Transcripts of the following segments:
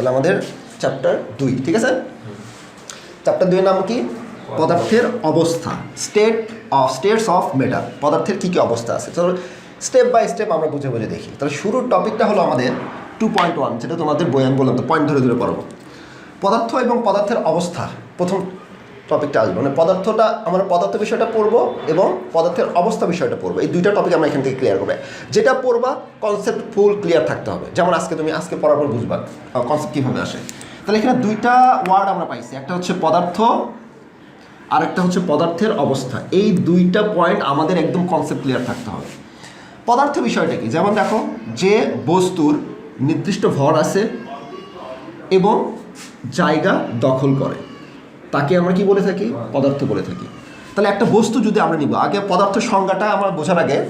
তাহলে আমাদের চ্যাপ্টার দুই, ঠিক আছে? চ্যাপ্টার দুইয়ের নাম কি? পদার্থের অবস্থা state of states of matter পদার্থের কী কী অবস্থা আছে? তো স্টেপ বাই স্টেপ আমরা বুঝে বুঝে দেখি। তাহলে শুরুর টপিকটা হলো আমাদের টু পয়েন্ট ওয়ান যেটা তোমাদের আমি বললাম, তো পয়েন্ট ধরে ধরে পড়ব। পদার্থ এবং পদার্থের অবস্থা, প্রথম টপিকটা আসবে। মানে পদার্থটা, আমরা পদার্থ বিষয়টা পড়ব এবং পদার্থের অবস্থা বিষয়টা পড়ব। এই দুইটা টপিক আমরা এখান থেকে ক্লিয়ার করব। যেটা পড়বা কনসেপ্ট ফুল ক্লিয়ার থাকতে হবে। যেমন আজকে তুমি, আজকে পড়ার পর বুঝবা কনসেপ্ট কীভাবে আসে। তাহলে এখানে দুইটা ওয়ার্ড আমরা পাইছি। একটা হচ্ছে পদার্থ আর একটা হচ্ছে পদার্থের অবস্থা। এই দুইটা পয়েন্ট আমাদের একদম কনসেপ্ট ক্লিয়ার থাকতে হবে। পদার্থ বিষয়টা কি? যেমন দেখো, যে বস্তুর নির্দিষ্ট ভর আছে এবং জায়গা দখল করে। তাকে আমরা কি বলে থাকি? পদার্থ বলে থাকি। তাহলে একটা বস্তু যদি আমরা নিব, আগে পদার্থ সংজ্ঞাটা আমরা বোঝার আগে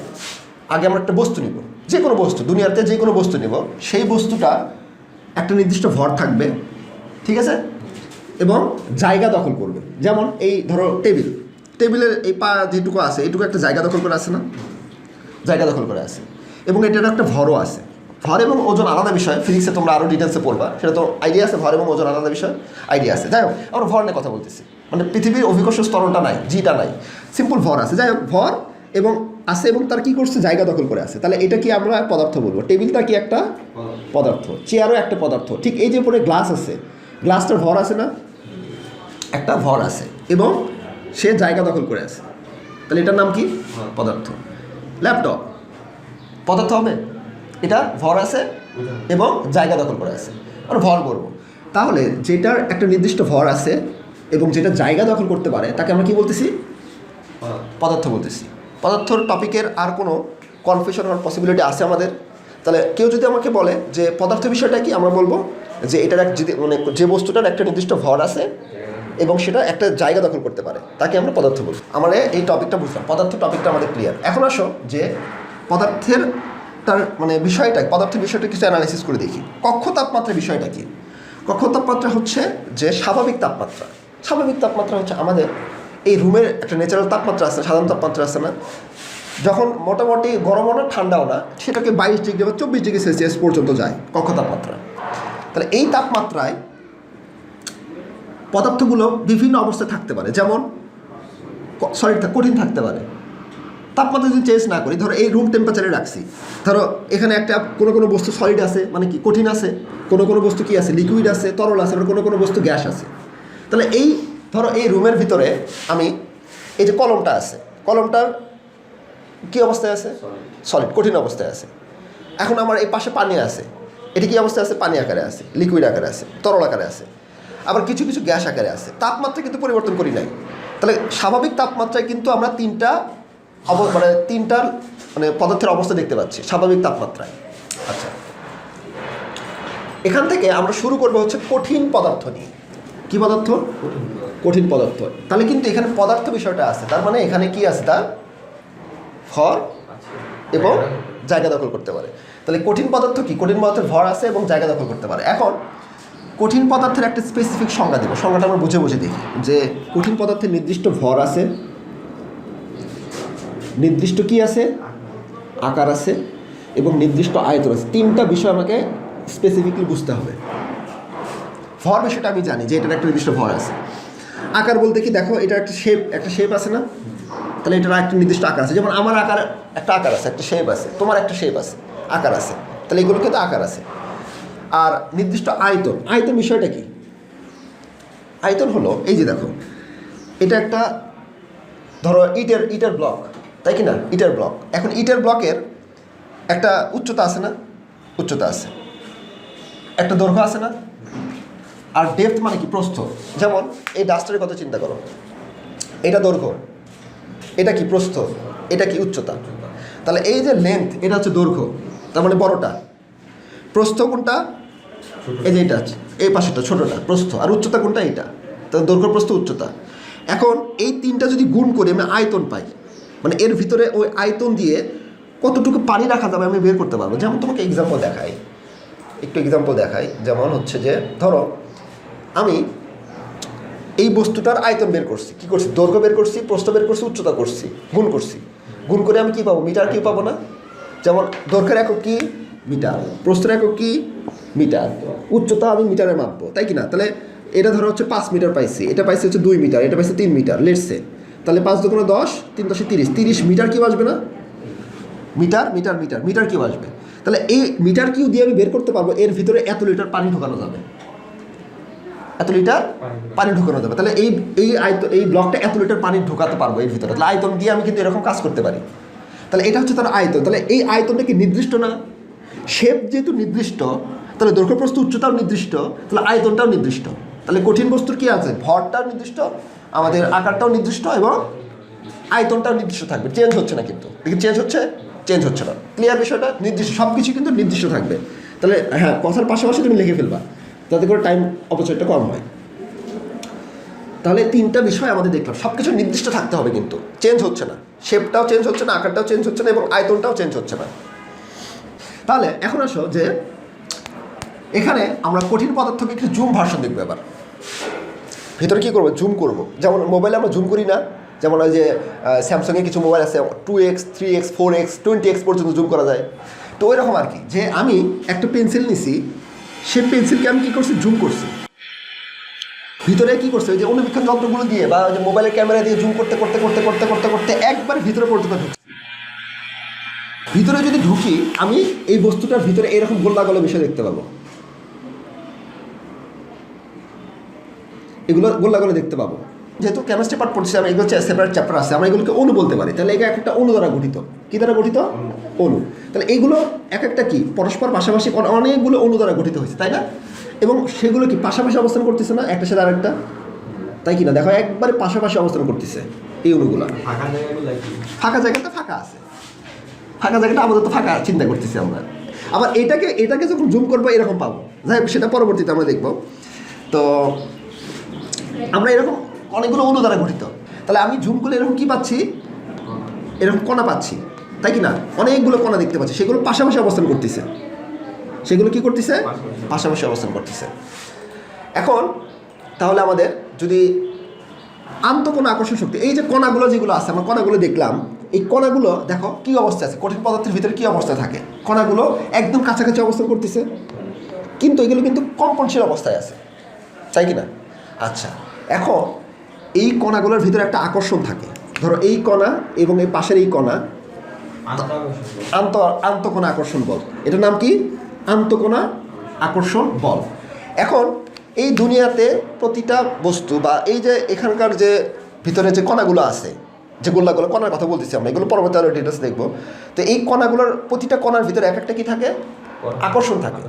আগে আমরা একটা বস্তু নিব। যে কোনো বস্তু, দুনিয়াতে যে কোনো বস্তু নিব, সেই বস্তুটা একটা নির্দিষ্ট ভর থাকবে, ঠিক আছে? এবং জায়গা দখল করবে। যেমন এই ধরো টেবিল, টেবিলের এই পা যেটুকু আছে এইটুকু একটা জায়গা দখল করে আছে না? জায়গা দখল করে আছে। এবং এটার একটা ভরও আছে। ভর এবং ওজন আলাদা বিষয় ফিজিক্সে তোমরা আরও ডিটেলসে পড়বা সেটা তো আইডিয়া আছে ভর এবং ওজন আলাদা বিষয় আইডিয়া আছে। যাই হোক আমরা ভর নিয়ে কথা বলতেছি। মানে পৃথিবীর অভিকর্ষ স্তরণটা নাই জিটা নাই। সিম্পল ভর আছে। যাই হোক ভর এবং আছে এবং তার কি করছে? জায়গা দখল করে আছে। তাহলে এটা কি আমরা পদার্থ বলব? টেবিলটা কি একটা? পদার্থ। চেয়ারও একটা পদার্থ। ঠিক এই যে উপরে গ্লাস আছে গ্লাসটার ভর আছে না? একটা ভর আছে এবং সে জায়গা দখল করে আছে। তাহলে এটার নাম কি? পদার্থ। ল্যাপটপ পদার্থ হবে? এটা ভর আছে এবং জায়গা দখল করে আছে। আমরা ভর করব। তাহলে যেটার একটা নির্দিষ্ট ভর আছে এবং যেটা জায়গা দখল করতে পারে, তাকে আমরা কি বলতেছি? পদার্থ বলতেছি। পদার্থর টপিকের আর কোনো কনফিউশন হওয়ার পসিবিলিটি আছে আমাদের? তাহলে কেউ যদি আমাকে বলে যে পদার্থ বিষয়টা কি, আমরা বলব যে এটার এক যদি মানে যে বস্তুটার একটা নির্দিষ্ট ভর আছে এবং সেটা একটা জায়গা দখল করতে পারে, তাকে আমরা পদার্থ বলব আমরা এই টপিকটা বুঝলাম। পদার্থ টপিকটা আমাদের ক্লিয়ার এখন আসো যে পদার্থের তার মানে বিষয়টা পদার্থের বিষয়টা কিছু অ্যানালাইসিস করে দেখি। কক্ষ তাপমাত্রার বিষয়টা কি? কক্ষ তাপমাত্রা হচ্ছে যে স্বাভাবিক তাপমাত্রা। স্বাভাবিক তাপমাত্রা হচ্ছে আমাদের এই রুমের একটা ন্যাচারাল তাপমাত্রা আছে, সাধারণ তাপমাত্রা আছে না? যখন মোটামুটি গরমও না ঠান্ডাও না সেটাকে বাইশ ডিগ্রি বা চব্বিশ ডিগ্রি সেলসিয়াস পর্যন্ত যায় কক্ষ তাপমাত্রা। তাহলে এই তাপমাত্রায় পদার্থগুলো বিভিন্ন অবস্থায় থাকতে পারে। যেমন সলিড কঠিন থাকতে পারে। তাপমাত্রা যদি চেঞ্জ না করি, ধরো এই রুম টেম্পারেচারে রাখছি, ধরো এখানে একটা কোনো কোনো বস্তু সলিড আছে মানে কি কঠিন আছে, কোনো কোনো বস্তু কি আছে লিকুইড আছে, তরল আছে কোনো কোনো বস্তু গ্যাস আছে। তাহলে এই, ধরো এই রুমের ভিতরে আমি এই যে কলমটা আছে, কলমটার কি অবস্থায় আছে? সলিড কঠিন অবস্থায় আছে। এখন আমার এই পাশে পানি আছে, এটি কি অবস্থায় আছে? পানি আকারে আছে লিকুইড আকারে আছে, তরল আকারে আছে। আবার কিছু কিছু গ্যাস আকারে আছে। তাপমাত্রা কিন্তু পরিবর্তন করি নাই। তাহলে স্বাভাবিক তাপমাত্রায় কিন্তু আমরা তিনটা মানে তিনটার মানে পদার্থের অবস্থা দেখতে পাচ্ছি, স্বাভাবিক তাপমাত্রায়। আচ্ছা। এখান থেকে আমরা শুরু করব হচ্ছে কঠিন পদার্থ নিয়ে। কি পদার্থ? কঠিন পদার্থ। তাহলে কিন্তু এখানে পদার্থ বিষয়টা আছে। তার মানে এখানে কি আছে? তার ভর এবং জায়গা দখল করতে পারে। তাহলে কঠিন পদার্থ কি? কঠিন পদার্থের ভর আছে এবং জায়গা দখল করতে পারে। এখন, কঠিন পদার্থের একটা স্পেসিফিক সংজ্ঞা দেবো। সংজ্ঞাটা আমরা বুঝে বুঝে দেখি যে কঠিন পদার্থের নির্দিষ্ট ভর আছে নির্দিষ্ট কি আছে? আকার আছে এবং নির্দিষ্ট আয়তন আছে। তিনটা বিষয় আমাকে স্পেসিফিকলি বুঝতে হবে। ভর বিষয়টা আমি জানি যে এটার একটা নির্দিষ্ট ভর আছে। আকার বলতে কি, দেখো, এটা একটা শেপ একটা শেপ আছে না? তাহলে এটার একটা নির্দিষ্ট আকার আছে। যেমন আমার আকার একটা আকার আছে, একটা শেপ আছে, তোমার একটা শেপ আছে, আকার আছে। তাহলে এগুলো কিন্তু আকার আছে। আর নির্দিষ্ট আয়তন আয়তন বিষয়টা কি? আয়তন হলো, এই যে দেখো, এটা একটা, ধরো, ইটের ইটের ব্লক তাই কি না ইটার ব্লক এখন ইটার ব্লকের একটা উচ্চতা আছে না? উচ্চতা আছে। একটা দৈর্ঘ্য আছে না? আর ডেপথ মানে কি? প্রস্থ। যেমন এই ডাস্টারের কথা চিন্তা করো। এটা দৈর্ঘ্য। এটা কি প্রস্থ? এটা কি উচ্চতা? তাহলে এই যে লেন্থ এটা হচ্ছে দৈর্ঘ্য। তার মানে বড়টা। প্রস্থ কোনটা? এই যে এটা আছে। এই পাশেটা ছোটোটা। প্রস্থ। আর উচ্চতা কোনটা? এইটা। তাহলে দৈর্ঘ্য প্রস্থ উচ্চতা। এখন এই তিনটা যদি গুণ করি আমি আয়তন পাই। মানে এর ভিতরে ওই আয়তন দিয়ে কতটুকু পানি রাখা যাবে আমি বের করতে পারব। যেমন তোমাকে এক্সাম্পল দেখাই। একটু এক্সাম্পল দেখাই। যেমন হচ্ছে যে, ধরো, আমি এই বস্তুটার আয়তন বের করছি। কি করছি? দৈর্ঘ্য বের করছি, প্রস্থ বের করছি, উচ্চতা করছি, গুণ করছি। গুণ করে আমি কি পাবো? মিটার কি পাবো না? যেমন দৈর্ঘ্যের একক কি? মিটার। প্রস্থের একক কি? মিটার। উচ্চতা আমি মিটারে মাপবো, তাই কি না? তাহলে এটা ধরো হচ্ছে পাঁচ মিটার পাইছি। এটা পাইছি হচ্ছে দুই মিটার, এটা পাইছে তিন মিটার লেটসে তাহলে পাঁচ দুগুণে দশ, তিন দশে তিরিশ। তিরিশ মিটার কিউ আসবে না? Meter meter meter meter cube আসবে। তাহলে এই মিটার কিউ দিয়ে আমি বের করতে পারব, এর ভিতরে এত লিটার পানি ঢোকানো যাবে। এত লিটার পানি ঢোকানো যাবে। তাহলে এই এই আয়ত, এই ব্লকটা এত লিটার পানি ঢোকাতে পারব এর ভিতরে। তাহলে আয়তন দিয়ে আমি কিন্তু এরকম কাজ করতে পারি। তাহলে এটা হচ্ছে তার আয়তন। তাহলে এই আয়তনটা কি নির্দিষ্ট না? শেপ যেহেতু নির্দিষ্ট, তাহলে দৈর্ঘ্য প্রস্থ উচ্চতাও নির্দিষ্ট, তাহলে আয়তনটাও নির্দিষ্ট। তাহলে কঠিন বস্তুর কি আছে? ভরটাও নির্দিষ্ট আমাদের আকারটাও নির্দিষ্ট এবং আয়তনটাও নির্দিষ্ট থাকবে। চেঞ্জ হচ্ছে না কিন্তু। চেঞ্জ হচ্ছে? চেঞ্জ হচ্ছে না। ক্লিয়ার বিষয়টা? নির্দিষ্ট। সব কিছু কিন্তু নির্দিষ্ট থাকবে। তাহলে হ্যাঁ কথার পাশাপাশি তুমি লিখে ফেলবা। যাতে করে টাইম অপচয়টা কম হয়। তাহলে তিনটা বিষয় আমাদের দেখলাম। সব কিছু নির্দিষ্ট থাকতে হবে কিন্তু। চেঞ্জ হচ্ছে না। শেপটাও চেঞ্জ হচ্ছে না, আকারটাও চেঞ্জ হচ্ছে না এবং আয়তনটাও চেঞ্জ হচ্ছে না। তাহলে, এখন আসো যে, এখানে আমরা কঠিন পদার্থকে একটু জুম ভার্সন দেখব এবার। ভিতরে কী করব? জুম করব। যেমন মোবাইলে আমরা জুম করি না, যেমন ওই যে স্যামসাংয়ে কিছু মোবাইল আছে two X three X four X twenty X পর্যন্ত জুম করা যায়। তো ওই রকম আর কি, যে আমি একটা পেন্সিল নিছি, সে পেন্সিলকে আমি কী করছি? জুম করছি। ভিতরে কী করছে? ওই যে অনুবীক্ষণ যন্ত্রগুলো দিয়ে বা ওই যে মোবাইলের ক্যামেরা দিয়ে জুম করতে করতে করতে করতে করতে করতে একবার ভিতরে পর্যন্ত ঢুকছি। ভিতরে যদি ঢুকি, আমি এই বস্তুটার ভিতরে এরকম গোল্লা গলা বিষয় দেখতে পাবো। এগুলো গোল্লা গলা দেখতে পাবো। যেহেতু কেমিস্ট্রি পার্ট পড়ছি আমি এগুলো হচ্ছে সেপারেট চ্যাপ্টার আছে আমরা এগুলোকে অণু বলতে পারি। তাহলে এটা এক একটা অণু দ্বারা গঠিত। কি দ্বারা গঠিত? অণু তাহলে এইগুলো এক একটা কি? পরস্পর পাশাপাশি অনেকগুলো অণু দ্বারা গঠিত হয়েছে তাই না? এবং সেগুলো কি পাশাপাশি অবস্থান করতেছে না? একটা সাথে আরেকটা? তাই কি না? দেখো একবারে পাশাপাশি অবস্থান করতেছে এই অণুগুলো ফাঁকা জায়গাটা ফাঁকা আছে। ফাঁকা জায়গাটা আমাদের তো ফাঁকা চিন্তা করতেছি আমরা। আবার এটাকে এটাকে যখন জুম করব এরকম পাবো। যাই হোক সেটা পরবর্তীতে আমরা দেখব। তো আমরা এরকম অনেকগুলো অণু দ্বারা গঠিত। তাহলে আমি জুম করলে এরকম কি পাচ্ছি? এরকম কণা পাচ্ছি। তাই কি না? অনেকগুলো কণা দেখতে পাচ্ছি। সেগুলো পাশাপাশি অবস্থান করতেছে। সেগুলো কি করতেছে? পাশাপাশি। অবস্থান করতেছে। এখন তাহলে আমাদের যদি আন্ত কোনো আকর্ষণ শক্তি এই যে কণাগুলো যেগুলো আছে আমরা কণাগুলো দেখলাম এই কণাগুলো দেখো কি অবস্থা আছে? কঠিন পদার্থের ভিতরে কি অবস্থা থাকে? কণাগুলো একদম কাছাকাছি অবস্থান করতেছে। কিন্তু এগুলো কিন্তু কম্পনশীল অবস্থায় আছে। তাই কি না? আচ্ছা। এখন এই কণাগুলোর ভিতরে একটা আকর্ষণ থাকে। ধরো এই কণা এবং এই পাশের এই কণা। আন্ত আন্তকোণা আকর্ষণ বল। এটার নাম কি? আন্তকোণা আকর্ষণ বল। এখন এই দুনিয়াতে প্রতিটা বস্তু বা এই যে এখানকার যে ভিতরে যে কণাগুলো আছে যে গোল্লাগুলো কণার কথা বলতেছি আমরা এগুলো পরবর্তী আরও ডিটেলস দেখব। তো এই কণাগুলোর প্রতিটা কণার ভিতরে এক একটা কি থাকে? আকর্ষণ থাকে।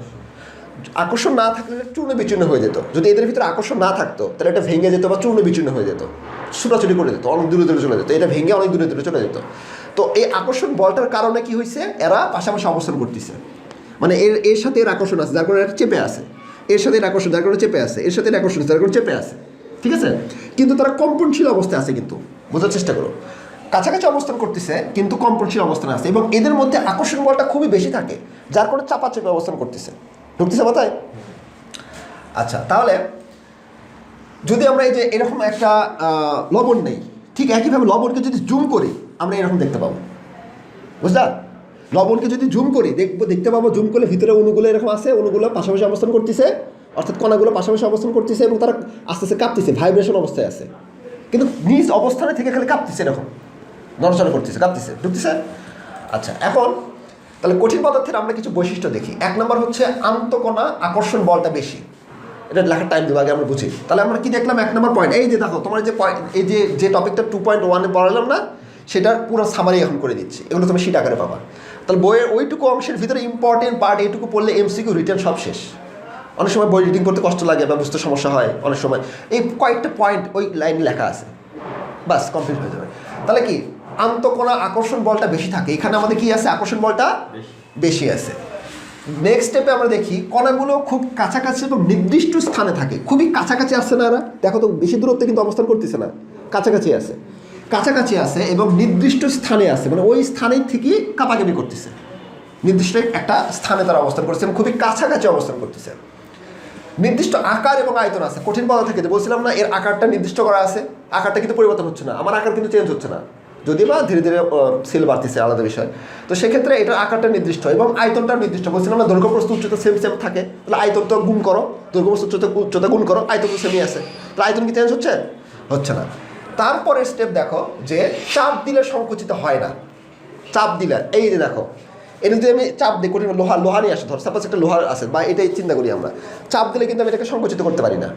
আকর্ষণ না থাকলে চূর্ণ বিচূর্ণ হয়ে যেত। যদি এদের ভিতরে আকর্ষণ না থাকতো, তাহলে এটা ভেঙে যেত বা চূর্ণ বিচূর্ণ হয়ে যেত। ছুটাছুটি করে যেত, অনেক দূরে দূরে চলে যেত। এটা ভেঙে অনেক দূরে দূরে চলে যেত। তো এই আকর্ষণ বলটার কারণে কি হয়েছে এরা পাশাপাশি অবস্থান করতেছে। মানে এর এর সাথে এর আকর্ষণ আছে, যার কারণে এটা চেপে আছে। এর সাথে এর আকর্ষণ, যার কারণে চেপে আছে। এর সাথে এর আকর্ষণ, যার কারণে চেপে আছে। ঠিক আছে? কিন্তু তারা কম্পনশীল অবস্থায় আছে কিন্তু। বোঝার চেষ্টা করো। কাছাকাছি অবস্থান করতেছে, কিন্তু কম্পনশীল অবস্থানে আছে এবং এদের মধ্যে আকর্ষণ বলটা খুবই বেশি থাকে, যার কারণে চাপা চেপে অবস্থান করতেছে। ঢুকতেছে মাথায়? আচ্ছা তাহলে যদি আমরা এই যে এরকম একটা লবণ নেই, ঠিক একইভাবে লবণকে যদি জুম করি, আমরা এরকম দেখতে পাবো। বুঝলা? লবণকে যদি জুম করি, দেখব, দেখতে পাবো জুম করলে ভিতরে অণুগুলো এরকম আছে, অণুগুলো পাশাপাশি অবস্থান করতেছে, অর্থাৎ কণাগুলো পাশাপাশি অবস্থান করতেছে এবং তারা আস্তে আস্তে কাঁপতেছে ভাইব্রেশন অবস্থায় আছে। কিন্তু নিজ অবস্থানে থেকে খালি কাঁপতেছে এরকম। নড়চড়া করতেছে, কাঁপতেছে, ঢুকতেছে? আচ্ছা এখন তাহলে কঠিন পদার্থের আমরা কিছু বৈশিষ্ট্য দেখি। এক নম্বর হচ্ছে আন্তকণা আকর্ষণ বলটা বেশি। এটা লেখার টাইম দেবো, আগে আমরা বুঝি। তাহলে আমরা কি দেখলাম? এক নম্বর পয়েন্ট এই যে দেখো, তোমার যে পয়েন্ট এই যে যে টপিকটা টু পয়েন্ট ওয়ানে পড়ালাম না, সেটার পুরো সামারি এখন করে দিচ্ছি। এগুলো তুমি সিট আকারে পাবা। তাহলে বইয়ের ওইটুকু অংশের ভিতরে ইম্পর্টেন্ট পার্ট এইটুকু পড়লে এমসিকিউ রিটার্ন সব শেষ। অনেক সময় বই রিডিং করতে কষ্ট লাগে বা বুঝতে সমস্যা হয় অনেক সময়। এই কয়েকটা পয়েন্ট ওই লাইনে লেখা আছে। বাস কমপ্লিট হয়ে যাবে। তাহলে কি? আন্তকোণা আকর্ষণ বলটা বেশি থাকে। এখানে আমাদের কি আছে? আকর্ষণ বলটা বেশি। বেশি আছে। নেক্সট স্টেপে আমরা দেখি কণাগুলো খুব কাছাকাছি এবং নির্দিষ্ট স্থানে থাকে। খুবই কাছাকাছি আসছে না এরা? দেখো তো বেশি দূরত্বে কিন্তু অবস্থান করতেছে না। কাছাকাছি আছে। কাছাকাছি আছে এবং নির্দিষ্ট স্থানে আছে। মানে ওই স্থানে থেকে কাপাকাপি করতেছে। নির্দিষ্ট একটা স্থানে তারা অবস্থান করছে এবং খুবই কাছাকাছি অবস্থান করতেছে। নির্দিষ্ট আকার এবং আয়তন আছে। কঠিন পদার্থ ক্ষেত্রে বলছিলাম না এর আকারটা নির্দিষ্ট করা আছে। আকারটা কিন্তু পরিবর্তন হচ্ছে না। আমার আকার কিন্তু চেঞ্জ হচ্ছে না। যদি বা ধীরে ধীরে সেল বাড়তেছে, আলাদা বিষয়। তো সেক্ষেত্রে এটার আকারটা নির্দিষ্ট এবং আয়তনটা নির্দিষ্ট। বলছিলাম না, দৈর্ঘ্য প্রস্থ উচ্চতা সেম সেম থাকে। তাহলে আয়তন তো গুণ করো, দৈর্ঘ্য প্রস্থ উচ্চতা উচ্চতা গুণ করো, আয়তন তো সেমই আছে। তাহলে আয়তন কি চেঞ্জ হচ্ছে? হচ্ছে না। তারপরের স্টেপ দেখো যে চাপ দিলে সংকুচিত হয় না। চাপ দিলে, এই যে দেখো এটা যদি আমি চাপ দিই, কঠিন লোহা লোহা নিয়ে আসি, ধর সাপোজ একটা লোহার আছে, বা এটাই চিন্তা করি আমরা। চাপ দিলে কিন্তু আমি এটাকে সংকুচিত করতে পারি না।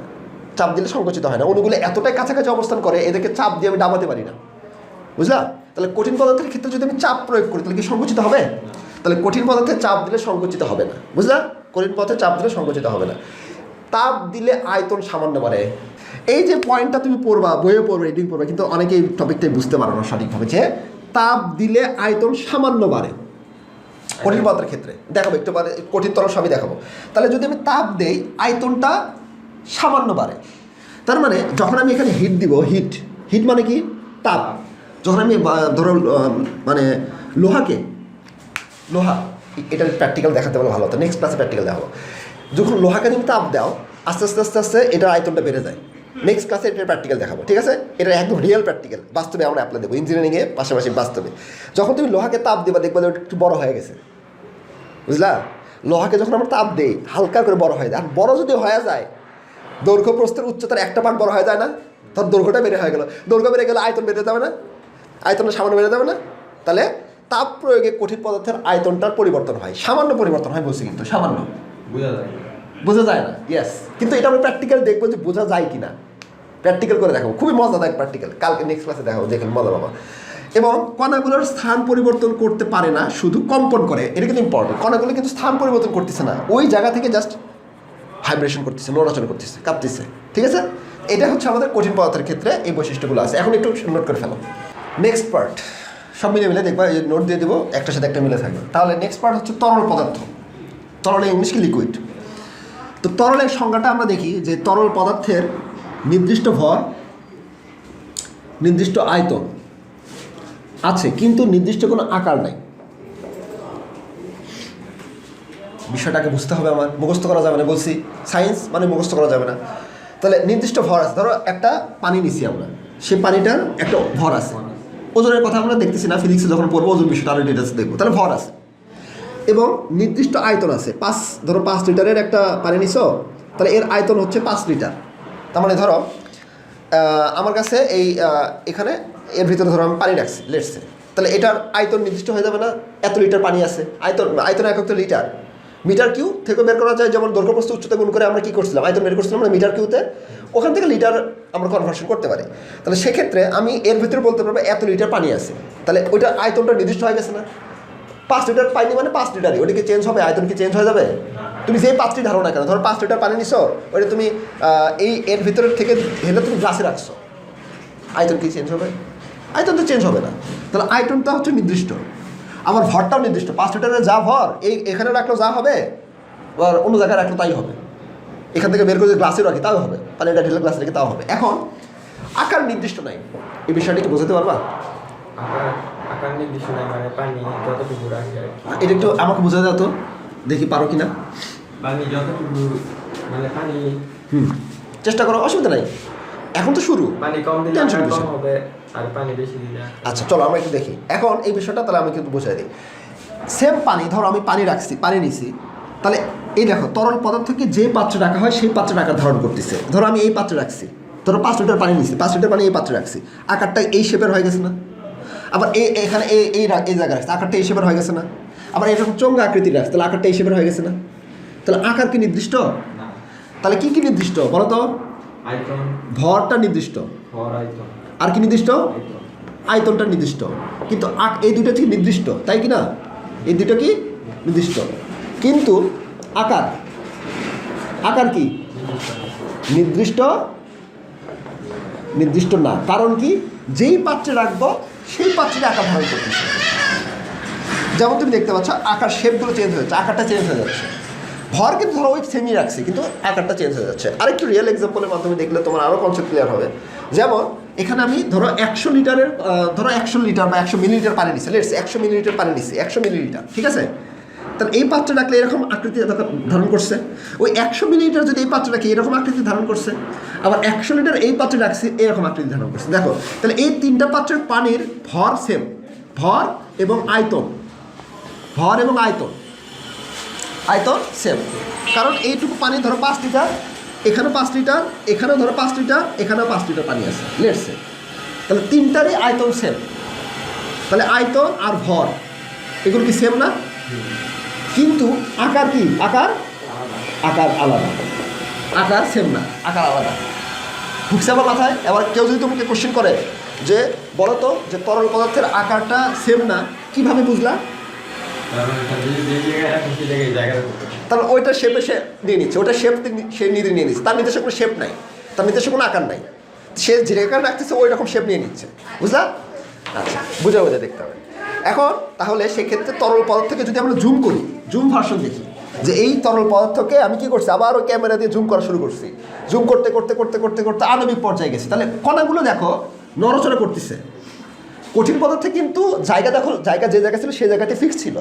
চাপ দিলে সংকুচিত হয় না। অণুগুলো এতটাই কাছাকাছি অবস্থান করে, এদেরকে চাপ দিয়ে আমি ডাবাতে পারি না। বুঝলা? তাহলে কঠিন পদার্থের ক্ষেত্রে যদি আমি চাপ প্রয়োগ করি, তাহলে কি সংকুচিত হবে? তাহলে কঠিন পদার্থে চাপ দিলে সংকুচিত হবে না, বুঝলা? কঠিন পদার্থে চাপ দিলে সংকুচিত হবে না। তাপ দিলে আয়তন সামান্য বাড়ে। এই যে পয়েন্টটা তুমি পড়বা, বইয়ে পড়বে রিডিং পড়বে, কিন্তু অনেকেই টপিকটাই বুঝতে পারো না সঠিকভাবে যে তাপ দিলে আয়তন সামান্য বাড়ে কঠিন পদার্থের ক্ষেত্রে। দেখাবো, একটু পরে কঠিন তরল সবই দেখাবো। তাহলে যদি আমি তাপ দেই, আয়তনটা সামান্য বাড়ে। তার মানে যখন আমি এখানে হিট দিব হিট হিট মানে কি? তাপ। যখন আমি ধরো মানে লোহাকে, লোহা এটার প্র্যাকটিক্যাল দেখাতে পারলে ভালো হতো। নেক্সট ক্লাসে প্র্যাকটিক্যাল দেখাবো। যখন লোহাকে তুমি তাপ দাও, আস্তে আস্তে আস্তে আস্তে এটার আয়তনটা বেড়ে যায়। নেক্সট ক্লাসে এটার প্র্যাকটিক্যাল দেখাবো, ঠিক আছে? এটা একদম রিয়েল প্র্যাকটিক্যাল বাস্তবে আমরা অ্যাপ্লাই দেবো ইঞ্জিনিয়ারিংয়ে পাশাপাশি বাস্তবে। যখন তুমি লোহাকে তাপ দেবা, দেখবা যে একটু বড় হয়ে গেছে। বুঝলা? লোহাকে যখন আমরা তাপ দেই, হালকা করে বড় হয়ে যায়। আর বড় যদি হয়ে যায়, দৈর্ঘ্য প্রস্থের উচ্চতার একটা পার্ট বড় হয়ে যায় না ধর দৈর্ঘ্যটা বেড়ে হয়ে গেল। দৈর্ঘ্য বেড়ে গেলে আয়তন বেড়ে যাবে না? আয়তনটা সামান্য বেড়ে যাবে না? তাহলে তাপ প্রয়োগে কঠিন পদার্থের আয়তনটার পরিবর্তন হয়। সামান্য পরিবর্তন হয় বলছি কিন্তু সামান্য। বোঝা যায়। না। বোঝা যায় না? ইয়েস কিন্তু এটা আমরা প্র্যাকটিক্যাল দেখব যে বোঝা যায় কি না প্র্যাকটিক্যাল করে দেখাবো। খুবই মজাদায়ক প্র্যাকটিক্যাল কালকে নেক্সট ক্লাসে দেখাবো যেখানে মজা বাবা এবং কণাগুলোর স্থান পরিবর্তন করতে পারে না শুধু কম্পন করে। এটা কিন্তু ইম্পর্টেন্ট কণাগুলো কিন্তু স্থান পরিবর্তন করতেছে না। ওই জায়গা থেকে জাস্ট ভাইব্রেশন করতেছে নড়াচড়া করতেছে কাঁপতেছে। ঠিক আছে? এটা হচ্ছে আমাদের কঠিন পদার্থের ক্ষেত্রে এই বৈশিষ্ট্যগুলো আছে। এখন একটু নোট করে ফেলো। নেক্সট পার্ট সব মিলে মিলে দেখবা এই নোট দিয়ে দেবো, একটার সাথে একটা মিলে থাকবে। তাহলে নেক্সট পার্ট হচ্ছে তরল পদার্থ। তরলে ইংলিশ কি লিকুইড তো তরলের সংজ্ঞাটা আমরা দেখি যে তরল পদার্থের নির্দিষ্ট ভর, নির্দিষ্ট আয়তন আছে, কিন্তু নির্দিষ্ট কোনো আকার নাই। বিষয়টাকে বুঝতে হবে আমার, মুখস্থ করা যাবে না, বলছি সায়েন্স মানে মুখস্থ করা যাবে না। তাহলে নির্দিষ্ট ভর আছে, ধরো একটা পানি নিছি আমরা, সেই পানিটার একটা ভর আছে। ওজনের কথা আমরা দেখতেছি না ফিজিক্সে যখন পড়ব ওজন বিষয়টা আরও ডিটেলস দেখব। তাহলে ভর আছে। এবং নির্দিষ্ট আয়তন আছে, পাঁচ, ধরো পাঁচ লিটারের একটা পানি নিছো, তাহলে এর আয়তন হচ্ছে পাঁচ লিটার। তার মানে ধরো আমার কাছে এই এখানে এর ভিতরে ধরো আমি পানি রাখছি লেটসে তাহলে এটার আয়তন নির্দিষ্ট হয়ে যাবে না, এত লিটার পানি আছে। আয়তন আয়তন একক তো লিটার। মিটার কিউ থেকে বের করা যায় যেমন দৈর্ঘ্য প্রস্থ উচ্চতা গুণ করে আমরা কী করছিলাম? আয়তন বের করছিলাম আমরা মিটার কিউতে। ওখান থেকে লিটার আমরা কনভার্সন করতে পারি। তাহলে সেক্ষেত্রে আমি এর ভিতরে বলতে পারব এত লিটার পানি আছে। তাহলে ওইটার আয়তনটা নির্দিষ্ট হয়ে গেছে না। পাঁচ লিটার পানি মানে পাঁচ লিটারই। ওটা কি চেঞ্জ হবে? আয়তন কি চেঞ্জ হয়ে যাবে? তুমি যেই পাঁচটি ধারো না কেন? ধরো পাঁচ লিটার পানি নিছো ওটা তুমি এই এর ভিতরের থেকে ঢেলে তুমি গ্লাসে রাখছো। আয়তন কি চেঞ্জ হবে? আয়তন তো চেঞ্জ হবে না। তাহলে আয়তনটা হচ্ছে নির্দিষ্ট। আমার ভরটাও নির্দিষ্ট। পাঁচ লিটারের যা ভর এই এখানে রাখলেও যা হবে আর অন্য জায়গায় রাখলেও তাই হবে। এখান থেকে বের করে যদি গ্লাসে রাখি তাও হবে। পানিটা ঢেলে গ্লাসে রেখে তাও হবে। এখন আকার নির্দিষ্ট নাই। এই বিষয়টা কি বোঝাতে পারবা? মানে। এটা একটু আমাকে বোঝা দাও তো দেখি পারো কি না মানে চেষ্টা করো অসুবিধা নাই। এখন তো শুরু। পানি কম দিলে হবে। আর পানি বেশি দিলে আচ্ছা চলো আমরা একটু দেখি। এখন এই বিষয়টা তাহলে আমি কিন্তু বোঝাই দিই। সেম পানি ধরো আমি পানি রাখছি পানি নিছি। তাহলে এই দেখো তরল পদার্থকে যে পাত্রে রাখা হয় সেই পাত্রের আকার ধারণ করতেছে। ধরো আমি এই পাত্রে রাখছি। ধরো পাঁচ লিটার পানি নিছি পাঁচ লিটার পানি এই পাত্রে রাখছি। আকারটা এই শেপের হয়ে গেছে না? আবার এই এখানে এই এই এই জায়গায় রাখছি আকারটা এই শেপের হয়ে গেছে না? আবার এরকম চঙ্গা আকৃতির রাখছি তাহলে আকারটা এই শেপের হয়ে গেছে না? তাহলে আকার কি নির্দিষ্ট? তাহলে কি কি নির্দিষ্ট বলো তো? ভরটা নির্দিষ্ট। ভর আয়তন। আর কি নির্দিষ্ট? আয়তনটা নির্দিষ্ট। কিন্তু আক- এই দুটো কি নির্দিষ্ট, তাই কি না? এই দুটো কি নির্দিষ্ট। কিন্তু আকার আকার কি? নির্দিষ্ট নির্দিষ্ট না। কারণ কি? যেই পাত্রে রাখব, সেই পাত্রে আকার ধারণ করতেছে যেমন তুমি দেখতে পাচ্ছ, আকার শেপগুলো চেঞ্জ হয়ে যাচ্ছে, আকারটা চেঞ্জ হয়ে যাচ্ছে। ভর কিন্তু ধরো ওই সেমই রাখছে, কিন্তু আকারটা চেঞ্জ হয়ে যাচ্ছে। আরেকটু রিয়েল এক্সাম্পলের মাধ্যমে দেখলে তোমার আরও কনসেপ্ট ক্লিয়ার হবে। যেমন এখানে আমি ধরো একশো লিটারের ধরো একশো লিটার বা একশো মিলিলিটার পানি নিচ্ছি লেটস একশো মিলিলিটার পানি নিচ্ছি একশো মিলিলিটার, ঠিক আছে? তাহলে এই পাত্রে রাখলে এরকম আকৃতি ধারণ- করছে। ওই একশো মিলিলিটার যদি এই পাত্রে রাখি, এরকম আকৃতি ধারণ করছে। আবার একশো লিটার এই পাত্রে রাখছি, এরকম আকৃতি ধারণ করছে। দেখো, তাহলে এই তিনটা পাত্রের পানির ভর সেম ভর এবং আয়তন, ভর এবং আয়তন আয়তন সেম কারণ এইটুকু পানি ধরো পাঁচ লিটার এখানে পাঁচ লিটার, এখানেও ধরো পাঁচ লিটার, এখানেও পাঁচ লিটার পানি আছে লেটসে তাহলে তিনটারই আয়তন সেম তাহলে আয়তন আর ভর, এগুলো কি সেম না? কিন্তু আকার কি? আকার? আকার আলাদা। আকার সেম না, আকার আলাদা। ঢুকছে আমার মাথায়? এবার কেউ যদি তোমাকে কোশ্চেন করে যে বলো তো যে তরল পদার্থের আকারটা সেম না, কীভাবে বুঝলা? তাহলে ওইটা শেপে সে নিয়ে নিচ্ছে। ওটা শেপ সে নিজে নিয়ে নিচ্ছে। তার নির্দেশে কোনো শেপ নাই। তার নির্দেশে কোনো আকার নাই। সে যে আকার রাখতেছে, ওই রকম শেপ নিয়ে নিচ্ছে। বুঝলা? আচ্ছা বুঝে বুঝে দেখতে হবে। এখন তাহলে সেক্ষেত্রে তরল পদার্থকে যদি আমরা জুম করি জুম ভার্সন দেখি, যে এই তরল পদার্থকে আমি কি করছি? আবার ওই ক্যামেরা দিয়ে জুম করা শুরু করছি। জুম করতে করতে করতে করতে করতে আণবিক পর্যায়ে গেছি। তাহলে কণাগুলো দেখো, নড়াচড়া করতেছে। কঠিন পদার্থে কিন্তু জায়গা দেখো, জায়গা যে জায়গা ছিল সেই জায়গাটি ফিক্স ছিল।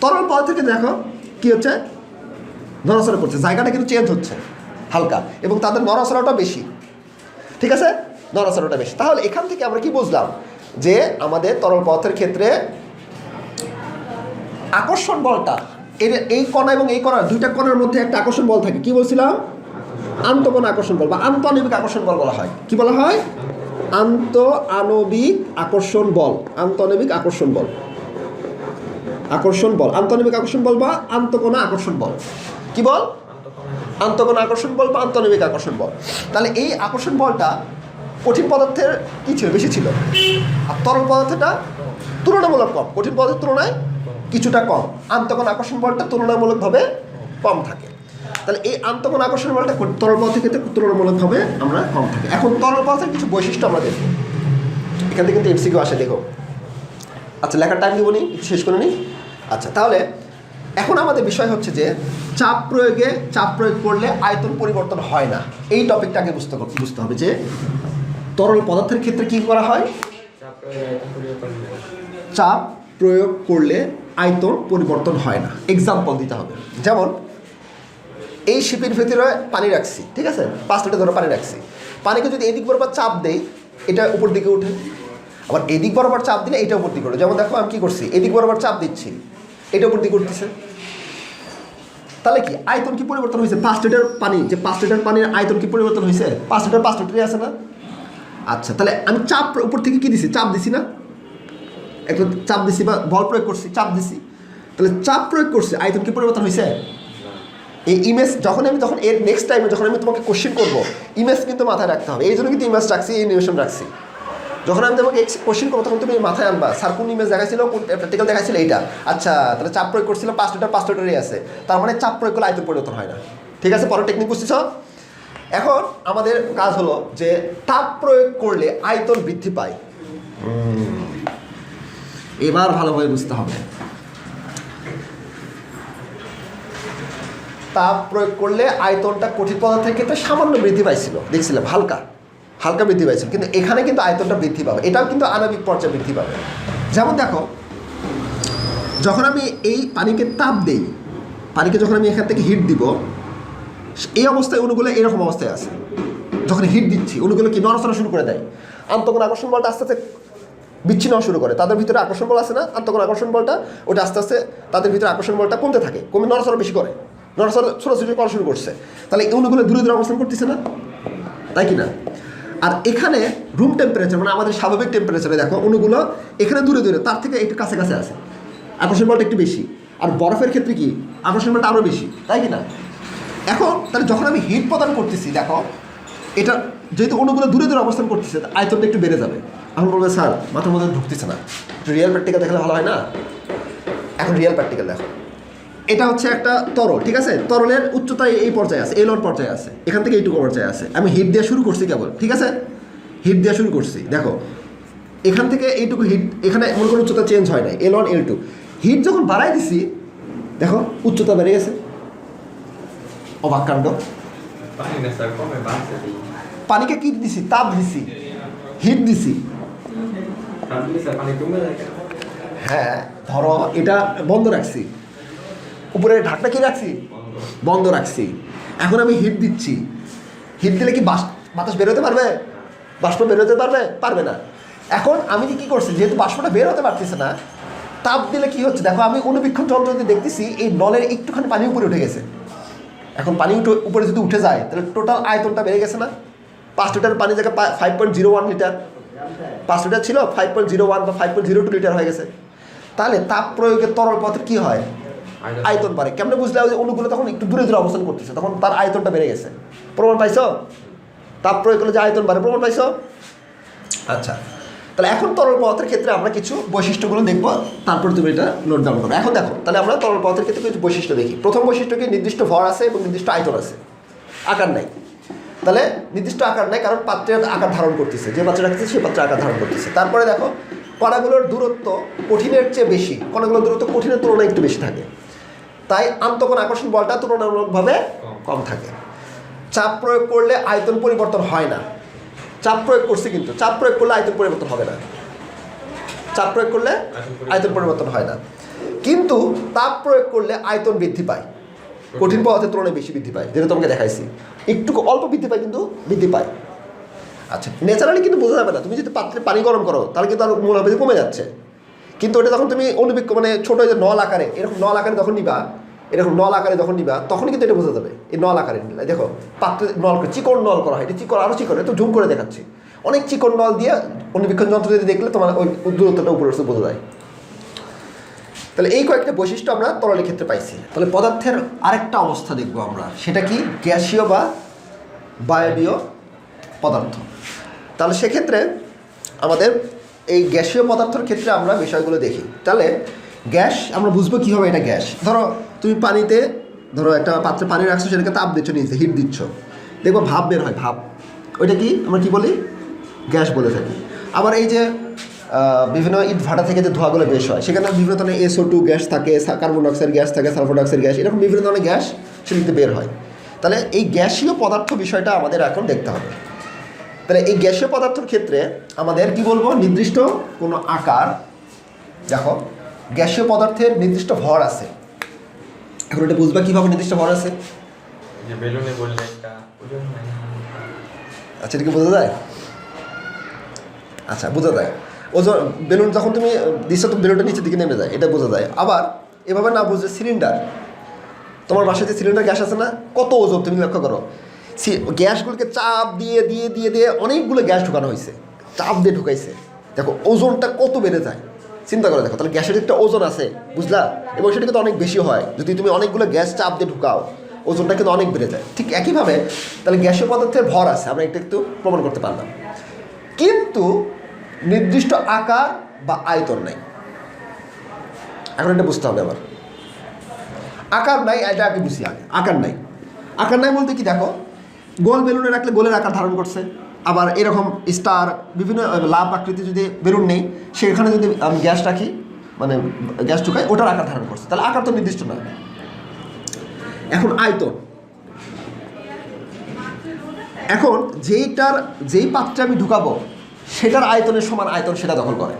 তরল পদার্থকে দেখো কি হচ্ছে? নড়াচড়া করছে, জায়গাটা কিন্তু চেঞ্জ হচ্ছে, হালকা, এবং তাদের নড়াচড়াটা বেশি। ঠিক আছে? নড়াচড়াটা বেশি। তাহলে এখান থেকে আমরা কি বুঝলাম? যে আমাদের তরল পদার্থের ক্ষেত্রে আকর্ষণ বলটা, এর এই কণা এবং এই কণা দুইটা কণার মধ্যে একটা আকর্ষণ বল থাকে। কি বলছিলাম? আন্তঃকোণ আকর্ষণ বল বা আন্তঃআণবিক আকর্ষণ বল বলা হয়। কি বলা হয়? আন্ত আণবিক আকর্ষণ বল। আন্তঃআণবিক আকর্ষণ বল। আকর্ষণ বল। আন্তঃআণবিক আকর্ষণ বল বা আন্তঃকোণা আকর্ষণ বল। কি বল? আন্তঃকোণ আকর্ষণ বল বা আন্তঃআণবিক আকর্ষণ বল। তাহলে এই আকর্ষণ বলটা কঠিন পদার্থের কি ছিল বেশি ছিল। আর তরল পদার্থটা তুলনামূলক কম। কঠিন পদার্থের তুলনায় কিছুটা কম। আন্তঃকোণ আকর্ষণ বলটা তুলনামূলকভাবে কম থাকে। তাহলে এই আন্তঃকোণ আকর্ষণ বলটা তরল পদার্থের ক্ষেত্রে তুলনামূলকভাবে আমরা কম থাকি। এখন তরল পদার্থের কিছু বৈশিষ্ট্য আমরা দেখব। এখান থেকে কিন্তু এমসিকিউ আসে দেখো। আচ্ছা লেখার টাইম দিব নি শেষ করে নিই আচ্ছা তাহলে এখন আমাদের বিষয় হচ্ছে যে চাপ প্রয়োগে চাপ প্রয়োগ করলে আয়তন পরিবর্তন হয় না। এই টপিকটাকে বুঝতে বুঝতে হবে যে তরল পদার্থের ক্ষেত্রে কি করা হয়। চাপ প্রয়োগ করলে আয়তন পরিবর্তন হয় না। এক্সাম্পল দিতে হবে। যেমন এই শিপের ভিতরে পানি রাখছি, ঠিক আছে? পাঁচ লিটার ধরে পানি রাখছি। পানিকে যদি এদিক বরাবর চাপ দেই, এটা উপর দিকে উঠে আবার এদিক বরাবর চাপ দিলে এটা উপর দিকে উঠে যেমন দেখো, আমি কি করছি? এদিক বরাবর চাপ দিচ্ছি। এটা উপর দিকে উঠতেছে। তাহলে কি? আয়তন কি পরিবর্তন হয়েছে? পাঁচ লিটার পানি। যে পাঁচ লিটার পানির আয়তন কি পরিবর্তন হয়েছে? পাঁচ লিটার, পাঁচ লিটারই আছে না? আচ্ছা তাহলে আমি চাপ উপর থেকে কি দিছি? চাপ দিছি না? একটা চাপ দিছি বা বল প্রয়োগ করছি, চাপ দিছি। তাহলে চাপ প্রয়োগ করছি, আয়তন কি পরিবর্তন হয়েছে? এই ইমেজ যখন আমি তখন এর নেক্সট টাইমে যখন আমি তোমাকে কোশ্চেন করব ইমেজ কিন্তু মাথায় রাখতে হবে। এই জন্য কিন্তু ইমেজ রাখছি এই নিমেশন রাখছি। যখন আমি তোমাকে কোশ্চেন করব তখন তুমি মাথায় আনবা স্যার কোন ইমেজ দেখাইছিল? কোন প্র্যাকটিক্যাল দেখাইছিল এইটা? আচ্ছা তাহলে চাপ প্রয়োগ করছিলাম পাঁচ লিটার পাঁচ লিটারই আছে। তার মানে চাপ প্রয়োগ করলে আয়তন পরিবর্তন হয় না। ঠিক আছে পরের টেকনিক বুঝতেছ? এখন আমাদের কাজ হলো যে তাপ প্রয়োগ করলে আয়তন বৃদ্ধি পায়। এবার ভালোভাবে বুঝতে হবে। তাপ প্রয়োগ করলে আয়তনটা কঠিন পদার্থের ক্ষেত্রে সামান্য বৃদ্ধি পাইছিল। দেখছিলাম, হালকা হালকা বৃদ্ধি পাইছিল। কিন্তু এখানে কিন্তু আয়তনটা বৃদ্ধি পাবে। এটাও কিন্তু আণবিক পর্যায়ে বৃদ্ধি পাবে। যেমন দেখো, যখন আমি এই পানিকে তাপ দেই, পানিকে যখন আমি এখান থেকে হিট দিব, এই অবস্থায় অণুগুলো এরকম অবস্থায় আছে। যখন হিট দিচ্ছি, অণুগুলো কি নড়াচড়া শুরু করে দেয়? আন্তঃকোণ আকর্ষণ বলটা আস্তে আস্তে বিচ্ছিন্ন শুরু করে। তাদের ভিতরে আকর্ষণ বল আছে না? আন্তঃকোণ আকর্ষণ বলটা, ওটা আস্তে আস্তে তাদের ভিতরে আকর্ষণ বলটা কমতে থাকে। কমে নড়াচড়া বেশি করে। নড়াচড়া ছোটাছুটি করা শুরু করছে। তাহলে এই অণুগুলো দূরে দূরে অবস্থান করতেছে না? তাই কি না আর এখানে রুম টেম্পারেচার মানে আমাদের স্বাভাবিক টেম্পারেচারে দেখো, অণুগুলো এখানে দূরে দূরে, তার থেকে একটু কাছে কাছে আছে। আকর্ষণ বলটা একটু বেশি। আর বরফের ক্ষেত্রে কি? আকর্ষণ বলটা আরও বেশি। তাই কি না এখন তাহলে যখন আমি হিট প্রদান করতেছি, দেখো, এটা যেহেতু অণুগুলো দূরে দূরে অবস্থান করতেছে আয়তনটা একটু বেড়ে যাবে। এখন বলবে, স্যার, মাথার মধ্যে ঢুকতেছে না। রিয়েল প্র্যাকটিক্যাল দেখালে ভালো হয় না? এখন রিয়েল প্র্যাকটিক্যাল দেখো। এটা হচ্ছে একটা তরল, ঠিক আছে? তরলের উচ্চতা এই পর্যায়ে আছে এলন পর্যায়ে আছে, এখান থেকে এইটুকু পর্যায়ে আছে। আমি হিট দেওয়া শুরু করছি কেবল, ঠিক আছে? হিট দেওয়া শুরু করছি, দেখো। এখান থেকে এইটুকু হিট, এখানে এমন কোনো উচ্চতা চেঞ্জ হয় না L one L two. Heat যখন বাড়াই দিছি, দেখো, উচ্চতা বেড়ে গেছে। অবাক কাণ্ড। পানি না স্যার কমে বাড়ছে দিই পানিকে কি দিছি? তাপ দিছি। হিট দিছি? হ্যাঁ ধরো, এটা বন্ধ রাখছি। উপরে ঢাকনা কি রাখছি? বন্ধ রাখছি। এখন আমি হিট দিচ্ছি। হিট দিলে কি বাস বাতাস বেরোতে পারবে? বাষ্প বেরোতে পারবে? পারবে না। এখন আমি কি করছি, যেহেতু বাষ্পটা বের হতে পারতেছে না, তাপ দিলে কি হচ্ছে? দেখো, আমি অনুবীক্ষণ যন্ত্র দিয়ে দেখতেছি, এই নলের একটুখানি পানি উপরে উঠে গেছে। এখন পানি উঠে উপরে যদি উঠে যায়, তাহলে টোটাল আয়তনটা বেড়ে গেছে না? পাঁচ লিটার পানি জায়গায় five point zero one litre. পাঁচ লিটার ছিল ফাইভ পয়েন্ট জিরো ওয়ান বা five point zero two litre হয়ে গেছে। তাহলে তাপ প্রয়োগের তরল পথে কী হয়? আয়তন। বাড়ে। কেমনে বুঝলে ওই যে অণুগুলো তখন একটু দূরে দূরে অবস্থান করতেছে? তখন তার আয়তনটা বেড়ে গেছে। প্রমাণ পাইছো? তাপ প্রয়োগ করলে যে আয়তন বাড়ে প্রমাণ পাইছো? আচ্ছা। তাহলে এখন তরল পদার্থের ক্ষেত্রে আমরা কিছু বৈশিষ্ট্যগুলো দেখব তারপর তুমি এটা নোট ডাউন করো এখন দেখো তাহলে আমরা তরল পদার্থের ক্ষেত্রে কিছু বৈশিষ্ট্য দেখি। প্রথম বৈশিষ্ট্য কি? নির্দিষ্ট ভর আছে এবং নির্দিষ্ট আয়তন আছে। আকার নাই। তাহলে নির্দিষ্ট আকার নাই কারণ পাত্রের আকার ধারণ করতেছে। যে পাত্রে রাখতেছে সেই পাত্রে আকার ধারণ করতেছে। তারপরে দেখো কণাগুলোর দূরত্ব কঠিনের চেয়ে বেশি। কণাগুলোর দূরত্ব কঠিনের তুলনায় একটু বেশি থাকে। তাই আন্তঃকোণ আকর্ষণ বলটা তুলনামূলকভাবে কম। থাকে। চাপ প্রয়োগ করলে আয়তন পরিবর্তন হয় না। চাপ প্রয়োগ করছে কিন্তু। চাপ প্রয়োগ করলে আয়তন পরিবর্তন হবে না। চাপ প্রয়োগ করলে আয়তন পরিবর্তন হয় না। কিন্তু তাপ প্রয়োগ করলে আয়তন বৃদ্ধি পায়। কঠিন পদার্থের তুলনায় বেশি বৃদ্ধি পায়। যেটা তোমাকে দেখাইছি। একটু অল্প বৃদ্ধি পায় কিন্তু বৃদ্ধি পায়। আচ্ছা ন্যাচারালি কিন্তু বোঝা যাবে না। তুমি যদি পাত্রে পানি গরম করো তাহলে কিন্তু আরও মূল কমে যাচ্ছে। কিন্তু ওটা যখন তুমি অনুবীক্ষ মানে ছোটো যে নল আকারে এরকম নল আকারে যখন নিবা এরকম নল আকারে যখন নিবা তখন কিন্তু এটা বোঝা যাবে, এই নল আকারে নিলে। দেখো, পাত্রে নল চিকন নল করা হয়, এটা চিকন আরও চিকন এটা জুম করে দেখাচ্ছি। অনেক চিকন নল দিয়ে অনুবীক্ষণ যন্ত্র দিয়ে দেখলে তোমার ওই দূরত্বটা উপরে বোঝা যায়। তাহলে এই কয়েকটা বৈশিষ্ট্য আমরা তরলের ক্ষেত্রে পাইছি। তাহলে পদার্থের আরেকটা অবস্থা দেখব আমরা, সেটা কি? গ্যাসীয় বা বায়বীয় পদার্থ। তাহলে সেক্ষেত্রে আমাদের এই গ্যাসীয় পদার্থের ক্ষেত্রে আমরা বিষয়গুলো দেখি। তাহলে গ্যাস? আমরা বুঝব কীভাবে এটা গ্যাস? ধরো, তুমি পানিতে, ধরো একটা পাত্রে পানি রাখছো, সেটাকে তাপ দিচ্ছ নিচে হিট দিচ্ছ। দেখব ভাব বের হয় ভাব ওইটা কি? আমরা কি বলি? গ্যাস বলে থাকি। আবার এই যে বিভিন্ন ইট ভাটা থেকে যে ধোঁয়াগুলো বেশ হয়, সেখানে বিভিন্ন ধরনের এসও টু গ্যাস থাকে কার্বন ডাইঅক্সাইড গ্যাস থাকে সালফার ডাইঅক্সাইড গ্যাস, এরকম বিভিন্ন ধরনের গ্যাস সেদিকে বের হয়। তাহলে এই গ্যাসীয় পদার্থ বিষয়টা আমাদের এখন দেখতে হবে। তাহলে এই গ্যাসীয় পদার্থের ক্ষেত্রে আমাদের কি বলব? নির্দিষ্ট কোনো আকার, দেখো গ্যাসীয় পদার্থের নির্দিষ্ট ভর আছে। এখন এটা বুঝবা কীভাবে নির্দিষ্ট ভর আছে। আচ্ছা এটা কি বোঝা যায়? আচ্ছা বোঝা যায়। ওজন বেলুন যখন তুমি দিচ্ছ তো বেলুনটা নিচের দিকে নেমে যায় এটা বোঝা যায়। আবার এভাবে না বুঝে সিলিন্ডার তোমার বাসায় যে সিলিন্ডার গ্যাস আছে না কত ওজন তুমি লক্ষ্য করো? গ্যাসগুলোকে চাপ দিয়ে দিয়ে দিয়ে দিয়ে অনেকগুলো গ্যাস ঢুকানো হয়েছে। চাপ দিয়ে ঢুকাইছে। দেখো ওজনটা কত বেড়ে যায়? চিন্তা করে দেখো, তাহলে গ্যাসের একটা ওজন আছে, বুঝলা? এবং সেটা কিন্তু অনেক বেশি হয়, যদি তুমি অনেকগুলো গ্যাস চাপ দিয়ে ঢুকাও, ওজনটা কিন্তু অনেক বেড়ে যায়। ঠিক একইভাবে, তাহলে গ্যাসীয় পদার্থের ভর আছে, আমরা এটা একটু প্রমাণ করতে পারলাম। কিন্তু নির্দিষ্ট আকার বা আয়তন নাই। এখন এটা বুঝতে হবে আবার আকার নাই, এটা আগে বুঝি আগে। আকার নাই। আকার নাই বলতে কি দেখো, গোল বেলুনে রাখলে গোলের আকার ধারণ করছে। আবার এরকম স্টার বিভিন্ন লাভ আকৃতি যদি বেলুন নেই, সেখানে যদি আমি গ্যাস রাখি মানে গ্যাস ঢুকাই, ওটার আকার ধারণ করছে। তাহলে আকার তো নির্দিষ্ট না এখন আয়তন। এখন যেইটার, যেই পাত্রে আমি ঢুকাবো, সেটার আয়তনের সমান আয়তন সেটা দখল করে।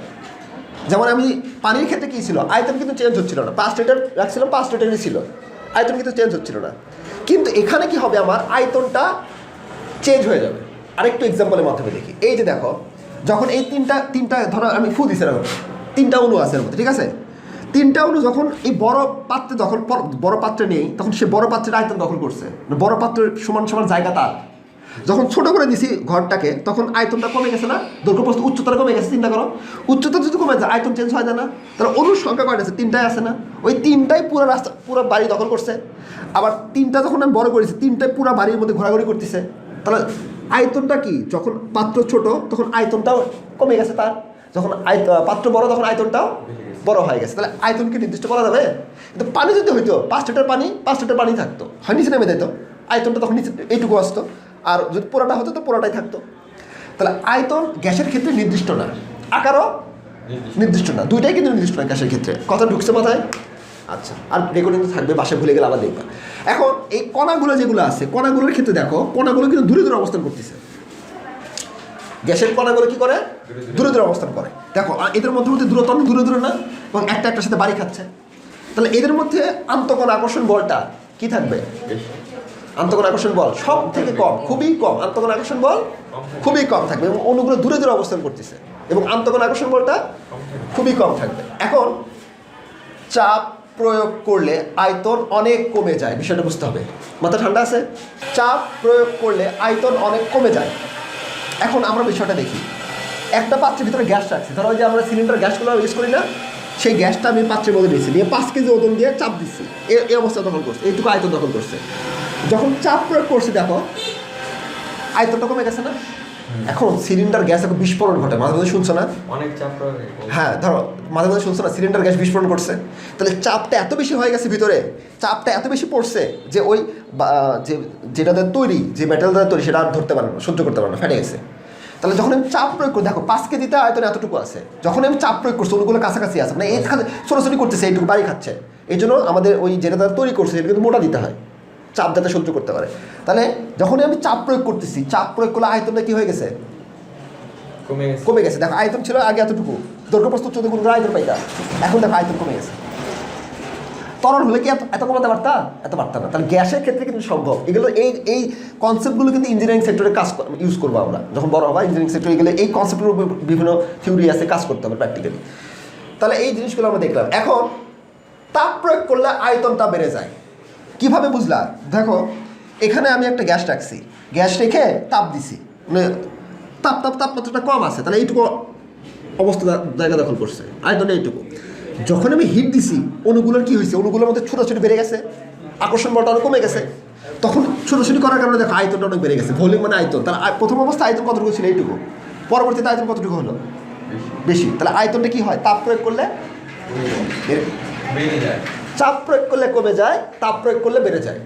যেমন আমি পানির ক্ষেত্রে কী ছিল? আয়তন কিন্তু চেঞ্জ হচ্ছিল না। পাঁচ লিটার রাখছিলাম পাঁচ লিটারই ছিল। আয়তন কিন্তু চেঞ্জ হচ্ছিল না। কিন্তু এখানে কি হবে আমার? আয়তনটা চেঞ্জ হয়ে যাবে। আরেকটু এক্সাম্পলের মাধ্যমে দেখি। এই যে দেখো, যখন এই তিনটা তিনটা, ধরো আমি ফু দিছি এরকম, তিনটা অণু আছে এর মধ্যে, ঠিক আছে? তিনটা অণু যখন এই বড় পাত্রে পর- বড় পাত্রে নেই, তখন সে বড় পাত্রের আয়তন দখল করছে। মানে বড় পাত্রের সমান সমান জায়গা তার। যখন ছোট করে দিছি ঘরটাকে, তখন আয়তনটা কমে গেছে না? দৈর্ঘ্যপ্রস্থ উচ্চতাটা কমে গেছে, চিন্তা করো। উচ্চতা যদি কমে যায়, আয়তন চেঞ্জ হয় না। তাহলে অনুর সংখ্যা কয়টা আছে তিনটাই আছে না? ওই তিনটাই পুরো রাস্তা, পুরো বাড়ি দখল করছে। আবার তিনটা যখন আমি বড় করেছি, তিনটাই পুরো বাড়ির মধ্যে ঘোরাঘুরি করতেছে। তাহলে আয়তনটা কি? যখন পাত্র ছোট, তখন আয়তনটাও কমে গেছে তার। যখন আয়ত পাত্র বড়, তখন আয়তনটাও বড় হয়ে গেছে। তাহলে আয়তনকে নির্দিষ্ট করা যাবে? কিন্তু পানি যদি হইতো, পাঁচ লিটার পানি, পাঁচ লিটার পানি থাকতো। হয় নিচে নেমে যেত আয়তনটা তখন নিচে এইটুকু আসতো। আর যদি পুরোটা হতো, তো পুরোটাই থাকতো। তাহলে আয়তন গ্যাসের ক্ষেত্রে নির্দিষ্ট না। আকারও। নির্দিষ্ট না। দুইটাই কিন্তু নির্দিষ্ট না গ্যাসের ক্ষেত্রে। কথা ঢুকছে মাথায়? আচ্ছা আর রেকর্ডিং থাকবে, বাসায় ভুলে গেলে আবার দেখবা। এখন এই কণাগুলো যেগুলো আছে, কণাগুলোর ক্ষেত্রে দেখো, কণাগুলো কিন্তু দূরে দূরে অবস্থান করতেছে। গ্যাসের কণাগুলো কি করে? দূরে দূরে অবস্থান করে। দেখো এদের মধ্যে মধ্যে দূরত্ব অনেক দূরে দূরে না? এবং একটা একটার সাথে বাড়ি খাচ্ছে। তাহলে এদের মধ্যে আন্তকণ আকর্ষণ বলটা কি থাকবে? আন্তকণ আকর্ষণ বল সব থেকে কম, খুবই কম। আন্তকণ আকর্ষণ বল খুবই কম থাকবে এবং অণুগুলো দূরে দূরে অবস্থান করতেছে। এবং আন্তকণ আকর্ষণ বলটা খুবই কম থাকবে। এখন চাপ প্রয়োগ করলে আয়তন অনেক কমে যায়, বিষয়টা বুঝতে হবে। মাথা ঠান্ডা আছে? চাপ প্রয়োগ করলে আয়তন অনেক কমে যায়। এখন আমরা বিষয়টা দেখি। একটা পাত্রের ভিতরে গ্যাস রাখছি। ধরো যে আমরা সিলিন্ডার গ্যাসগুলো ইউজ করি না, সেই গ্যাসটা আমি পাত্রের মধ্যে নিয়েছি নিয়ে পাঁচ কেজি ওজন দিয়ে চাপ দিচ্ছি। এই অবস্থা দখল করছে, এইটুকু আয়তন দখল করছে। যখন চাপ প্রয়োগ করছে, দেখো, আয়তনটা কমে গেছে না? এখন সিলিন্ডার গ্যাস এখন বিস্ফোরণ ঘটে মাঝে মাঝে শুনছো না? অনেক চাপ হ্যাঁ ধরো মাঝে মাঝে শুনছো না সিলিন্ডার গ্যাস বিস্ফোরণ করছে। তাহলে চাপটা এত বেশি হয়ে গেছে ভিতরে চাপটা এত বেশি পড়ছে যে ওই যে যেটাতে তৈরি যে মেটাল দ্বারা তৈরি সেটা আর ধরতে পারে না সহ্য করতে পারে না ফেটে গেছে। তাহলে যখন আমি চাপ প্রয়োগ করি দেখো পাঁচ কেজিতে আয়তন এতটুকু আছে। যখন আমি চাপ প্রয়োগ করছি ওগুলো কাছাকাছি আছে মানে এইখানে ছোটাছুটি করতেছে এইটুকু বাড়ি খাচ্ছে। এই জন্য আমাদের ওই যেটা তারা তৈরি করছে সেটা কিন্তু মোটা দিতে হয়। চাপ যাতে সহ্য করতে পারে। তাহলে যখনই আমি চাপ প্রয়োগ করতেছি চাপ প্রয়োগ করলে আয়তনটা কি হয়ে গেছে? কমে গেছে। কমে গেছে। দেখো আয়তন ছিল আগে এতটুকু। দৈর্ঘ্য প্রস্তুত চোদ্দ গুণ করে আয়তন পাইতা এখন দেখো আয়তন কমে গেছে। তরল হলে কি এত এত কমাতে পারতা? এত পারতাম না। তাহলে গ্যাসের ক্ষেত্রে কিন্তু সম্ভব। এগুলো এই এই কনসেপ্টগুলো কিন্তু ইঞ্জিনিয়ারিং সেক্টরে কাজ ইউজ করব আমরা। যখন বড় হবা ইঞ্জিনিয়ারিং সেক্টরে গেলে এই কনসেপ্টের উপর বিভিন্ন থিওরি আছে কাজ করতে হবে প্র্যাকটিক্যালি তাহলে এই জিনিসগুলো আমরা দেখলাম। এখন তাপ প্রয়োগ করলে আয়তনটা বেড়ে যায়। কীভাবে বুঝলা? দেখো এখানে আমি একটা গ্যাস রাখছি। গ্যাস রেখে তাপ দিছি। মানে তাপ তাপ তাপমাত্রাটা কম আছে। তাহলে এইটুকু অবস্থা জায়গা দখল করছে। আয়তন এইটুকু। যখন আমি হিট দিছি অনুগুলোর কি হয়েছে অণুগুলোর মধ্যে ছোটাছুটি বেড়ে গেছে। আকর্ষণ বলটা অনেক কমে গেছে। তখন ছোটাছুটি করার কারণে দেখো আয়তনটা অনেক বেড়ে গেছে। ভলিউম মানে আয়তন। তার আয়- প্রথম অবস্থা আয়তন কতটুকু ছিল? এইটুকু। পরবর্তীতে আয়তন কতটুকু হলো? বেশি। তাহলে আয়তনটা কি হয়? তাপ প্রয়োগ করলে বেড়ে যায়। চাপ প্রয়োগ করলে কমে যায়, তাপ প্রয়োগ করলে বেড়ে যায়।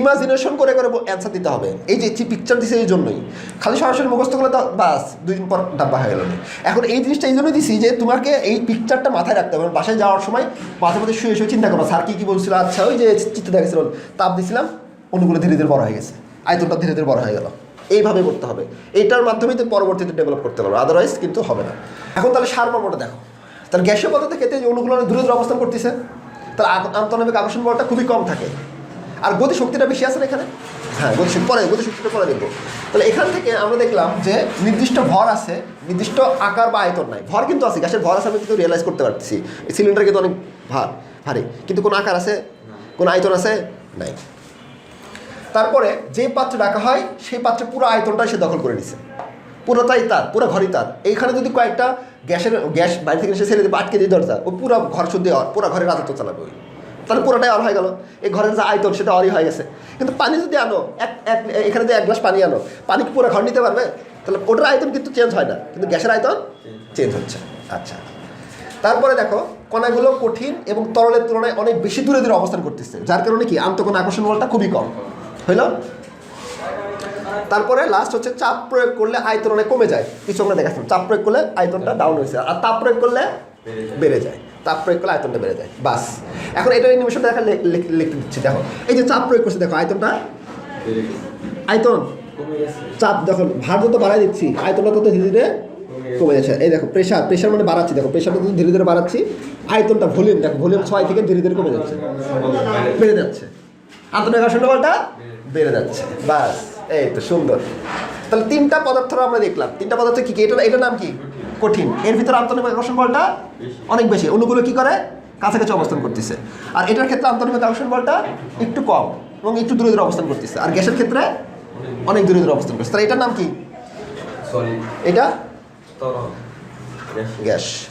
ইমাজিনেশন করে করে অ্যান্সার দিতে হবে। এই যে পিকচার দিছে এই জন্যই। খালি সরাসরি মুখস্থ করলে তো বাস, দুই দিন পর ডাব্বা হয়ে গেল এখন এই জিনিসটা এই জন্যই দিছি যে তোমাকে এই পিকচারটা মাথায় রাখতে হবে। বাসায় যাওয়ার সময় মাঝে মাঝে শুয়ে শুয়ে চিন্তা করো স্যার কী কী বলছিল? আচ্ছা ওই যে চিত্র দেখেছিল তাপ দিছিলাম, অনুগুলো ধীরে ধীরে বড় হয়ে গেছে। আয়তনটা ধীরে ধীরে বড় হয়ে গেল। এইভাবে করতে হবে। এইটার মাধ্যমে তো পরবর্তীতে ডেভেলপ করতে পারবে। আদারওয়াইজ কিন্তু হবে না। এখন তাহলে সারমর্মটা দেখো। তাহলে গ্যাসীয় পদার্থের ক্ষেত্রে যে অনেক দূরে দূরে অবস্থান করতেছে তাহলে আ- আন্তঃনামিক আকর্ষণ বলটা খুবই কম থাকে। আর গতি শক্তিটা বেশি আছে না এখানে? হ্যাঁ গতি শক্তি পরে গতি শক্তিটা পরে দেখব। তাহলে এখান থেকে আমরা দেখলাম যে নির্দিষ্ট ভর আছে, নির্দিষ্ট আকার বা আয়তন নাই। ভর কিন্তু আছে, গ্যাসের ভর আছে আমি কিন্তু রিয়েলাইজ করতে পারতেছি। এই সিলিন্ডার কিন্তু অনেক ভার ভারী। কিন্তু কোনো আকার আছে? কোনো আয়তন আছে? নাই। তারপরে যে পাত্রে রাখা হয়, সেই পাত্রে পুরো আয়তনটাই সে দখল করে নিছে। পুরোটাই তার, পুরো ঘরই তার। এইখানে যদি কয়েকটা গ্যাসের, গ্যাস বাইরে থেকে এসে ছেড়ে দিয়ে আটকে দিয়ে দরজা, ও পুরো ঘর শুদ্ধ পুরো ঘরের রাজত্ব চালাবে ওই। তাহলে পুরোটাই অর হয়ে গেল। এই ঘরের যে আয়তন, সেটা অরই হয়ে গেছে। কিন্তু পানি যদি আনো, এক এক, এখানে যদি এক গ্লাস পানি আনো, পানি কি পুরো ঘর নিতে পারবে? তাহলে ওটার আয়তন কিন্তু চেঞ্জ হয় না। কিন্তু গ্যাসের আয়তন চেঞ্জ হচ্ছে। আচ্ছা। তারপরে দেখো, কণাগুলো কঠিন এবং তরলের তুলনায় অনেক বেশি দূরে দূরে অবস্থান করতেছে। যার কারণে কি? আন্তঃকণ আকর্ষণ বলটা খুবই কম। হইল? তারপরে লাস্ট হচ্ছে চাপ প্রয়োগ করলে আয়তন অনেক কমে যায়। কিছু আমরা দেখাচ্ছিলাম চাপ প্রয়োগ করলে আয়তনটা ডাউন হয়েছে। আর তাপ প্রয়োগ করলে বেড়ে যায়। তাপ প্রয়োগ করলে আয়তনটা বেড়ে যায়। বাস। এখন এটা নিমিশনটা দেখা লিখতে দিচ্ছি। দেখো এই যে চাপ প্রয়োগ করছে দেখো আয়তনটা আয়তন চাপ দেখো ভার যত বাড়াই দিচ্ছি। আয়তনটা তত ধীরে ধীরে কমে যাচ্ছে। এই দেখো প্রেশার প্রেশার মানে বাড়াচ্ছি। দেখো প্রেশারটা তত ধীরে ধীরে বাড়াচ্ছি। আয়তনটা ভলিউম দেখো ভলিউম ছয় থেকে ধীরে ধীরে কমে যাচ্ছে। বেড়ে যাচ্ছে। আন্তরিক আকর্ষণ বলটা বেড়ে যাচ্ছে। বাস। এই তো সুন্দর। তাহলে তিনটা পদার্থ আমরা দেখলাম। তিনটা পদার্থ কি কি? এটা এটার নাম কি? কঠিন। এর ভিতরে আন্তরিক আকর্ষণ বলটা অনেক বেশি। অণুগুলো কি করে? কাছাকাছি অবস্থান করতেছে। আর এটার ক্ষেত্রে আন্তরিক আকর্ষণ বলটা একটু কম এবং একটু দূরে দূরে অবস্থান করতেছে। আর গ্যাসের ক্ষেত্রে অনেক দূরে দূরে অবস্থান করতেছে। তাহলে এটার নাম কি? এটা? গ্যাস।